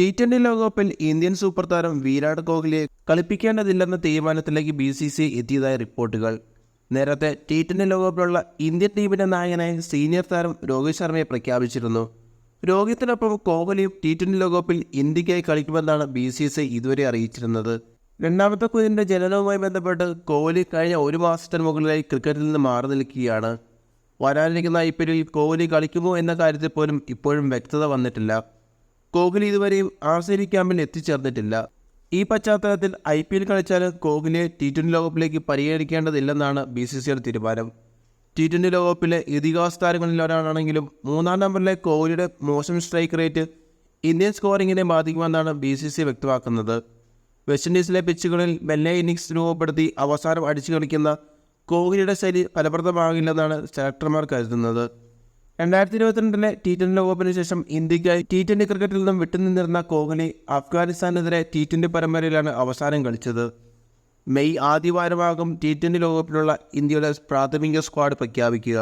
T twenty ലോകകപ്പിൽ Indian super താരം വിരാട് കോഹ്ലിയെ കളിപ്പിക്കേണ്ടതില്ലെന്ന തീരുമാനത്തിലേക്ക് ബി സി സി എത്തിയതായ റിപ്പോർട്ടുകൾ. നേരത്തെ ടി ട്വന്റി ലോകകപ്പിലുള്ള ഇന്ത്യൻ ടീമിന്റെ നായകനായി സീനിയർ താരം രോഹിത് ശർമ്മയെ പ്രഖ്യാപിച്ചിരുന്നു. രോഹിത്തിനൊപ്പം കോഹ്ലിയും ടി ട്വന്റി ലോകകപ്പിൽ ഇന്ത്യക്കായി കളിക്കുമെന്നാണ് ബി സി സി ഇതുവരെ അറിയിച്ചിരുന്നത്. രണ്ടാമത്തെ കുഞ്ഞിന്റെ ജനനവുമായി ബന്ധപ്പെട്ട് കോഹ്ലി കഴിഞ്ഞ ഒരു മാസത്തിന് മുകളിലായി ക്രിക്കറ്റിൽ നിന്ന് മാറി നിൽക്കുകയാണ്. വരാനിരിക്കുന്ന ഐ പി എല്ലിൽ കോഹ്ലി കളിക്കുമോ എന്ന കാര്യത്തിൽ പോലും ഇപ്പോഴും വ്യക്തത വന്നിട്ടില്ല. കോഹ്ലി ഇതുവരെയും ആർ സി ബി ക്യാമ്പിൽ എത്തിച്ചേർന്നിട്ടില്ല. ഈ പശ്ചാത്തലത്തിൽ ഐ പി എൽ കളിച്ചാൽ കോഹ്ലിയെ ടി ട്വന്റി ലോകകപ്പിലേക്ക് പരിഗണിക്കേണ്ടതില്ലെന്നാണ് ബി സി സിയുടെ തീരുമാനം. ടി ട്വന്റി ലോകകപ്പിലെ ഇതിഹാസ താരങ്ങളിൽ ഒരാളാണെങ്കിലും മൂന്നാം നമ്പറിലെ കോഹ്ലിയുടെ മോശം സ്ട്രൈക്ക് റേറ്റ് ഇന്ത്യൻ സ്കോറിങ്ങിനെ ബാധിക്കുമെന്നാണ് ബി സി സി വ്യക്തമാക്കുന്നത്. വെസ്റ്റ് ഇൻഡീസിലെ പിച്ചുകളിൽ മെല്ലെ ഇന്നിങ്സ് രൂപപ്പെടുത്തി അവസാനം അടിച്ചു കളിക്കുന്ന കോഹ്ലിയുടെ ശൈലി ഫലപ്രദമാകില്ലെന്നാണ് സെലക്ടർമാർ കരുതുന്നത്. രണ്ടായിരത്തി ഇരുപത്തിരണ്ടിലെ ടി ട്വന്റി ലോകകപ്പിന് ശേഷം ഇന്ത്യക്കായി ടി ട്വന്റി ക്രിക്കറ്റിൽ നിന്നും വിട്ടുനിന്നിരുന്ന കോഹ്ലി അഫ്ഗാനിസ്ഥാനെതിരെ ടി ട്വന്റി പരമ്പരയിലാണ് അവസാനം കളിച്ചത്. മെയ് ആദ്യവാരമാകും ടി ട്വന്റി ലോകകപ്പിലുള്ള ഇന്ത്യയുടെ പ്രാഥമിക സ്ക്വാഡ് പ്രഖ്യാപിക്കുക.